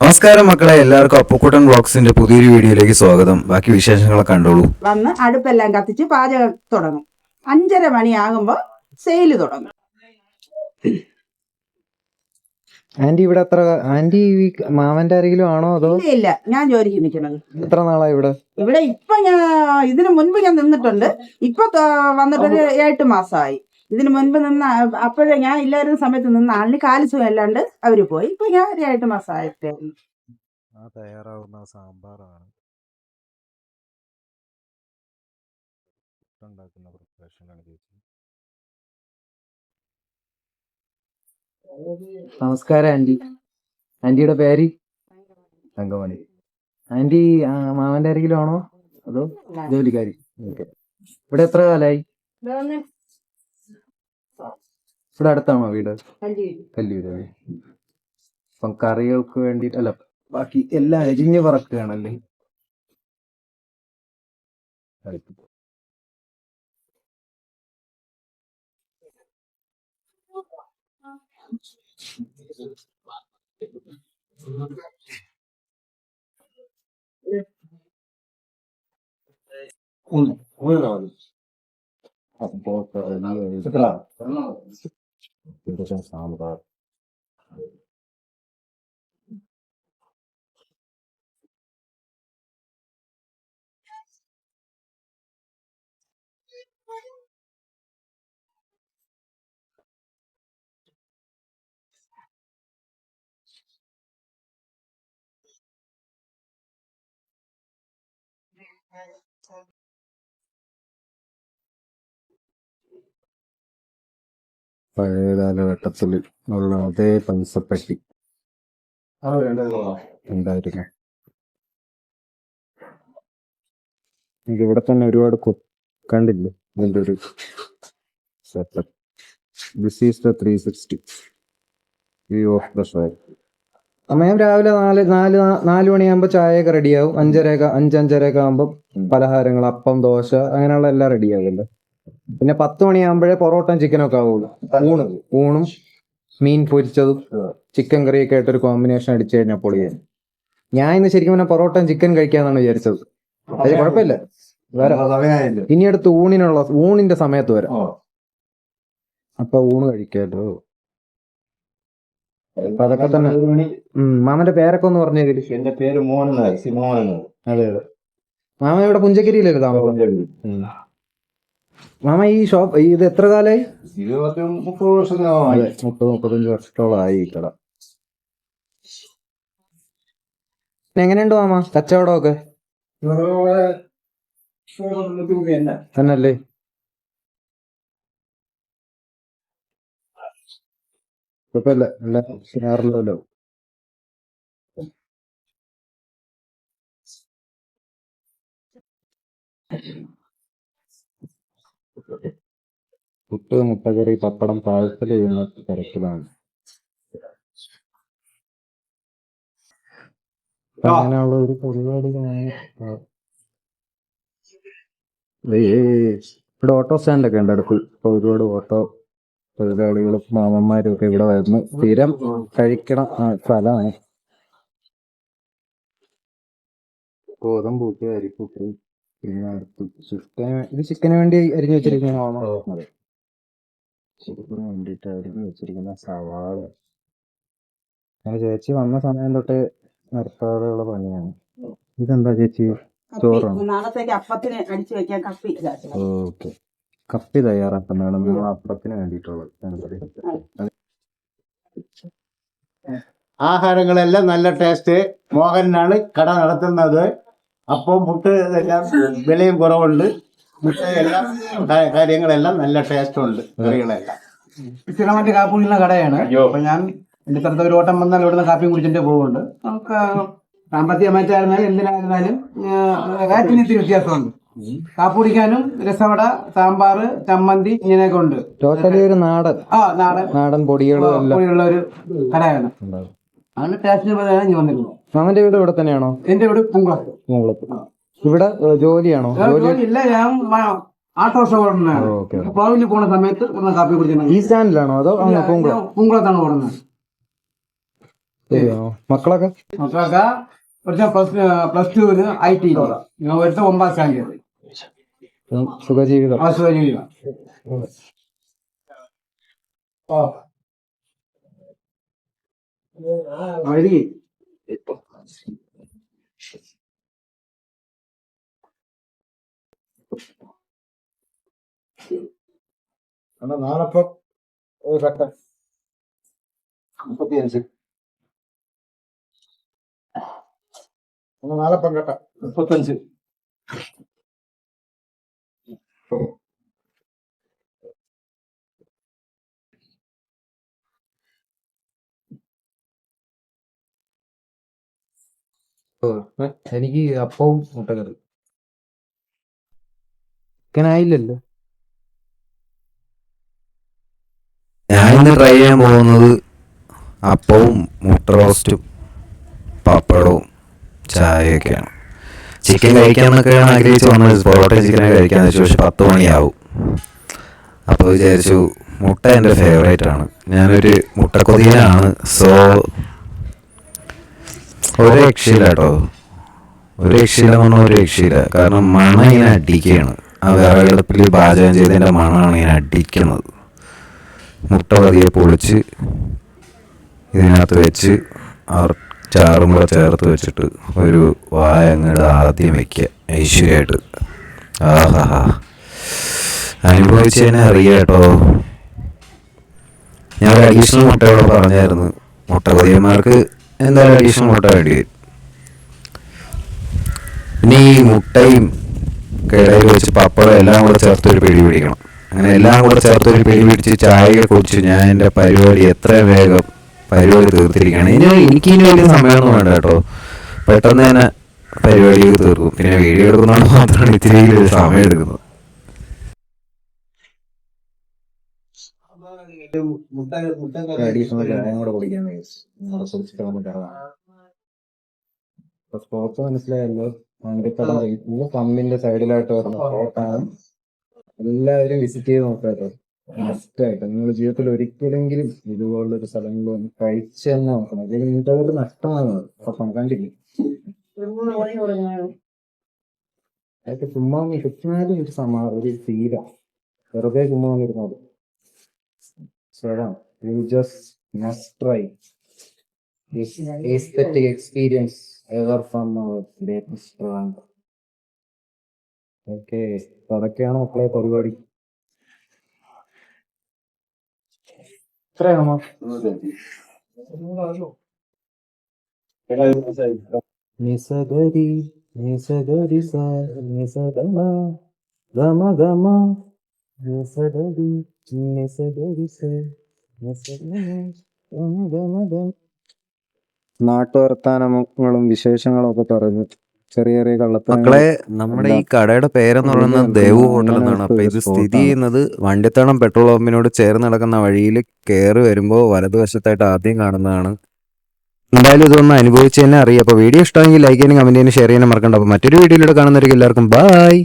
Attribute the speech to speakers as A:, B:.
A: നമസ്കാരം മക്കളെ എല്ലാവർക്കും അപ്പുക്കുട്ടൻ ബ്ലോഗ്സിന്റെ പുതിയൊരു വീഡിയോയിലേക്ക് സ്വാഗതം. ബാക്കി വിശേഷങ്ങളൊക്കെ കണ്ടോളൂ.
B: വന്ന് അടുപ്പെല്ലാം കത്തിച്ച് പാചകം തുടങ്ങും. അഞ്ചര മണിയാകുമ്പോ സെയിൽ തുടങ്ങും.
C: ആന്റി ഇവിടെ എത്ര ആന്റി മാമന്റെ ആരെങ്കിലും ആണോ അതോ
B: ഇല്ല ഞാൻ ജോലിക്ക് നിൽക്കുന്നത്.
C: എത്ര നാളായി ഇവിടെ?
B: ഇവിടെ ഇപ്പൊ ഞാൻ ഇതിനു മുൻപ് ഞാൻ നിന്നിട്ടുണ്ട്. ഇപ്പൊ വന്നിട്ടൊരു എട്ട് മാസമായി ഇതിനു മുൻപ് നിന്ന് അപ്പോഴേ ഞാൻ ഇല്ലായിരുന്ന സമയത്ത് നിന്ന് ആളിന് കാൽ സുഖം അല്ലാണ്ട് അവർ പോയി. ഇപ്പൊ ഞാൻ ഒരു എട്ട് മാസമായിട്ടേ ഉള്ളൂ.
C: ആ തയ്യാറാവുന്ന സാമ്പാറാണ്. ഉണ്ടാക്കുന്ന പ്രിപ്പറേഷനാണ് ചേച്ചി. നമസ്കാരം ആന്റി ആന്റിയുടെ പേര്? തങ്കമണി. ആന്റി മാമന്റെ ആരെങ്കിലും ആണോ? അതോ ജോലിക്കാരി? ഓക്കെ. ഇവിടെ എത്ര കാലായി? ഇവിടെ അടുത്താണോ വീട്? കല്ലൂരല്ലേ അപ്പം കറികൾക്ക് വേണ്ടിട്ട് അല്ല ബാക്കി എല്ലാം അരിഞ്ഞ് പറക്കുകയാണല്ലേ അപ്പോ സാമ്പാർ പഴയ കാലഘട്ടത്തിൽ ഉള്ള അതേ പൈസപ്പെട്ടി ഉണ്ടായിരുന്നു. ഇവിടെ തന്നെ ഒരുപാട് കണ്ടില്ലേ? ഇതിന്റെ ഒരു setup this is the three sixty view of the shop സമയം രാവിലെ നാല് നാല് നാല് മണിയാകുമ്പോൾ ചായയൊക്കെ റെഡിയാവും അഞ്ചരയൊക്കെ അഞ്ചഞ്ചരയൊക്കെ ആകുമ്പോൾ പലഹാരങ്ങൾ അപ്പം ദോശ അങ്ങനെയുള്ള എല്ലാം റെഡിയാവില്ല പിന്നെ പത്ത് മണിയാകുമ്പോഴേ പൊറോട്ടയും ചിക്കനൊക്കെ ആവുള്ളൂ. ഊണ്. ഊണും മീൻ പൊരിച്ചതും ചിക്കൻ കറിയൊക്കെ ആയിട്ട് ഒരു കോമ്പിനേഷൻ അടിച്ചു കഴിഞ്ഞാൽ പൊളിയായി ഞാൻ ഇന്ന് ശരിക്കും പറഞ്ഞാൽ പൊറോട്ടയും ചിക്കൻ കഴിക്കാന്നാണ് വിചാരിച്ചത്. അത് കുഴപ്പമില്ല ഇനി അടുത്ത് ഊണിനുള്ള ഊണിന്റെ സമയത്ത് വരാം. അപ്പൊ ഊണ് കഴിക്കാലോ. അപ്പൊ അതൊക്കെ തന്നെ മാമന്റെ പേരൊക്കെ ഒന്ന് പറഞ്ഞു
D: എന്റെ പേര് മോഹൻ
C: അതെ അതെ. മാമ ഇവിടെ പുഞ്ചക്കരിയിലല്ലേ താമസം. മാമ ഈ ഷോപ്പ് ഇത് എത്ര കാലായി?
D: ഇരുപത്തി മുപ്പത് വർഷത്തിനായി
C: അതെ മുപ്പത് മുപ്പത്തഞ്ച് വർഷത്തോളമായി ഈ കട. എങ്ങനെയുണ്ട് മാമ? കച്ചവടമൊക്കെ? തന്നല്ലേ? കുഴപ്പമില്ല നല്ല ഷെയറിലല്ലോ പുട്ട് മുട്ടക്കറി പപ്പടം പാഴ്സൽ ചെയ്യുന്ന തിരക്കിലാണ്. അങ്ങനെയുള്ള ഒരു പരിപാടി ഇവിടെ ഓട്ടോ സ്റ്റാൻഡൊക്കെ ഉണ്ട് അടുത്ത്. ഇപ്പൊ ഒരുപാട് ഓട്ടോ തൊഴിലാളികളും മാമന്മാരും ഒക്കെ ഇവിടെ വരുന്നു. സ്ഥിരം കഴിക്കണ സ്ഥലമാണ് ഗോതമ്പ് അരിപ്പൂക്കി പിന്നെ അടുത്ത് ചിക്കന് ഇത് ചിക്കന് വേണ്ടി അരിഞ്ഞു വെച്ചിരിക്കുന്ന മാമ അതെ ചിക്കന് വേണ്ടിയിട്ട് അരിഞ്ഞു വെച്ചിരിക്കുന്ന സവാള അങ്ങനെ ചേച്ചി വന്ന സമയം തൊട്ട് നിർത്താതെയുള്ള പണിയാണ് ഇതെന്താ ചേച്ചി ചോറാണ്
B: കപ്പി, നാളത്തേക്ക് അപ്പത്തിന് അടിച്ചു വെക്കാൻ കപ്പി.
C: ഓക്കെ കപ്പി തയ്യാറാക്കുന്നതാണ് നമ്മൾ അപ്പത്തിന് വേണ്ടിയിട്ടുള്ളത്
D: ആഹാരങ്ങളെല്ലാം നല്ല ടേസ്റ്റ് മോഹനാണ് കട നടത്തുന്നത്. അപ്പം മുട്ട ഇതെല്ലാം വിലയും കുറവുണ്ട്. മുട്ട എല്ലാം കാര്യങ്ങളെല്ലാം നല്ല ടേസ്റ്റ് ഉണ്ട് കറികളെല്ലാം.
E: സ്ഥിരമായിട്ട് കാപ്പി കുടിക്കുന്ന കടയാണ് അപ്പൊ ഞാൻ എന്റെ സ്ഥലത്ത് ഒരു ഓട്ടം വന്നാൽ ഇവിടുന്ന് കാപ്പി കുടിച്ചിട്ട് പോകുന്നുണ്ട് നമുക്ക് സാമ്പത്തികമായിട്ടായിരുന്നാലും എന്തിനായിരുന്നാലും ഇത്തിരി വ്യത്യാസമുണ്ട്. കാപ്പി കുടിക്കാനും രസവട സാമ്പാറ് ചമ്മന്തി ഇങ്ങനെയൊക്കെ ഉണ്ട്.
C: ടോട്ടലി ഒരു നാടൻ.
E: ആ നാടൻ.
C: നാടൻ പൊടികളും എല്ലാം.
E: ഉള്ള ഒരു കടയാണ്.
C: ആണ്
E: അങ്ങനെ ടേസ്റ്റിന് പതിനാണ് ഞാൻ വന്നിരുന്നത്
C: മാമന്റെ വീട് ഇവിടെ തന്നെയാണോ?
E: എന്റെ വീട് പൂങ്കുളത്ത്
C: പൂങ്കുളത്ത്. ഇവിടെ ജോലിയാണോ? ജോലി
E: ഇല്ല ഞാൻ മ- ആട്ടോറിക്ഷ ഓടുന്നതാണ്. പോണ സമയത്ത് ഇവിടുന്ന് കാപ്പി കുടിക്കുന്നത്
C: ഈ സ്റ്റാൻഡിലാണോ അതോ പൂങ്കുളം?
E: പൂങ്കുളത്താണ് ഓടുന്നത്.
C: മക്കളൊക്കെ?
E: മക്കളൊക്കെ ഒരുത്തൻ പ്ലസ് പ്ലസ് ടുവിന് ഐ ടി ഒരുത്ത ഒമ്പതാം സ്റ്റാൻഡേർഡ്
C: ആ സുഖജീവിതം.
E: ഓ. വഴി
C: എന്നാ നാളെപ്പം ഒരു കട്ട മുപ്പത്തിയഞ്ച് എന്നാ നാളെപ്പം കട്ട മുപ്പത്തഞ്ച് എനിക്ക് അപ്പവും മുട്ടക്കറി. ചിക്കനായില്ലല്ലോ
A: ഞാൻ ഇന്ന് ട്രൈ ചെയ്യാൻ പോകുന്നത് അപ്പവും മുട്ട റോസ്റ്റും പപ്പടവും ചായയൊക്കെയാണ്. ചിക്കൻ കഴിക്കാന്നൊക്കെയാണ് ആഗ്രഹിച്ച് വന്നത്. പൊറോട്ട ചിക്കനൊക്കെ കഴിക്കാൻ വെച്ചു പക്ഷെ പത്ത് മണിയാവും. അപ്പോൾ വിചാരിച്ചു മുട്ട എന്റെ ഫേവറേറ്റ് ആണ്. ഞാനൊരു മുട്ടക്കൊതിയനാണ്. സോ ഒരു രക്ഷയില്ല കേട്ടോ. ഒരു രക്ഷയില്ല എന്ന് പറഞ്ഞാൽ ഒരു രക്ഷയില്ല. കാരണം മണ ഇങ്ങനെ അടിക്കുകയാണ്. ആ വിറകടുപ്പിൽ പാചകം ചെയ്തതിന്റെ മണമാണ് ഇങ്ങനെ അടിക്കുന്നത് മുട്ട പതിയെ പൊളിച്ച് ഇതിനകത്ത് വെച്ച് അവർ ചാറും കൂടെ ചേർത്ത് വെച്ചിട്ട് ഒരു വായ അങ്ങോട്ട് ആദ്യം വെക്കുക. ഐശ്വര്യമായിട്ട്. ആഹാ. അനുഭവിച്ച് തന്നെ അറിയാം കേട്ടോ. ഞാൻ അഡീഷണൽ മുട്ടയോടെ പറഞ്ഞായിരുന്നു. മുട്ട കൊതിയന്മാർക്ക് എന്തായാലും അഡീഷണൽ മുട്ട വേണ്ടി വരും. പിന്നെ ഈ മുട്ടയും കിടയിൽ വെച്ച് പപ്പടം എല്ലാം കൂടെ ചേർത്ത് ഒരു പിടി പിടിക്കണം. അങ്ങനെ എല്ലാം കൂടെ ചേർത്ത് ഒരു പിടി പിടിച്ച് ചായ കുടിച്ച് ഞാൻ എന്റെ പരിപാടി എത്ര വേഗം പരിപാടി തീർത്തിരിക്കുകയാണ്. ഇനി എനിക്ക് ഇനി വലിയ സമയമൊന്നും വേണ്ട കേട്ടോ. പെട്ടെന്ന് തന്നെ പരിപാടിയൊക്കെ തീർക്കും. പിന്നെ വീഡിയോ എടുക്കുന്നതുകൊണ്ട് മാത്രമാണ് ഇത്തിരി സമയം എടുക്കുന്നത്
C: അഡീഷണൽ ചായം കൂടെ കുടിക്കാൻ സ്പോർട്സ് മനസ്സിലായല്ലോ. പമ്പിന്റെ സൈഡിലായിട്ട് വരുന്ന സ്പോട്ടാണ് എല്ലാവരും വിസിറ്റ് ചെയ്ത് നോക്കാട്ടോ. മസ്റ്റ് ആയിട്ട്. നിങ്ങൾ ജീവിതത്തിൽ ഒരിക്കലെങ്കിലും ഇതുപോലൊരു സ്ഥലങ്ങളിൽ കഴിച്ചു തന്നെ നോക്കണം. അല്ലെങ്കിൽ നിങ്ങൾക്ക് അതൊരു നഷ്ടമാണ് കണ്ടില്ലേ? അതൊക്കെ ചുമ്മാ കിട്ടുന്നാലും ഒരു സമാ ഒരു തീര വെറുതെ ചുമ്മാ വന്നിരുന്നത് So you just must try this aesthetic experience ever from our latest brand. Okay അതൊക്കെയാണ് മക്കളെ പരിപാടി എത്രയാണോ നിസഗരി നിസഗരി സ നിസഗമ ഗമ ഗമ നിസഗരി നാട്ടുവർത്താനങ്ങളും വിശേഷങ്ങളും ഒക്കെ പറഞ്ഞു. ചെറിയ ചെറിയ കള്ളത്തരങ്ങൾ.
A: മക്കളെ നമ്മുടെ ഈ കടയുടെ പേരെന്ന് പറയുന്നത് ദേവു ഹോട്ടൽ എന്നാണ്. അപ്പൊ ഇത് സ്ഥിതി ചെയ്യുന്നത് വണ്ടിത്തണം പെട്രോൾ പമ്പിനോട് ചേർന്ന് നടക്കുന്ന വഴിയിൽ കയറി വരുമ്പോൾ വലതുവശത്തായിട്ട് ആദ്യം കാണുന്നതാണ്. എന്തായാലും ഇതൊന്ന് അനുഭവിച്ച് തന്നെ അറിയാം. അപ്പൊ വീഡിയോ ഇഷ്ടമെങ്കിൽ ലൈക്ക് ചെയ്യാനും കമന്റ് ചെയ്യാനും ഷെയർ ചെയ്യാനും മറക്കണ്ട. അപ്പൊ മറ്റൊരു വീഡിയോയിലൂടെ കാണുന്നവർക്ക് എല്ലാവർക്കും ബൈ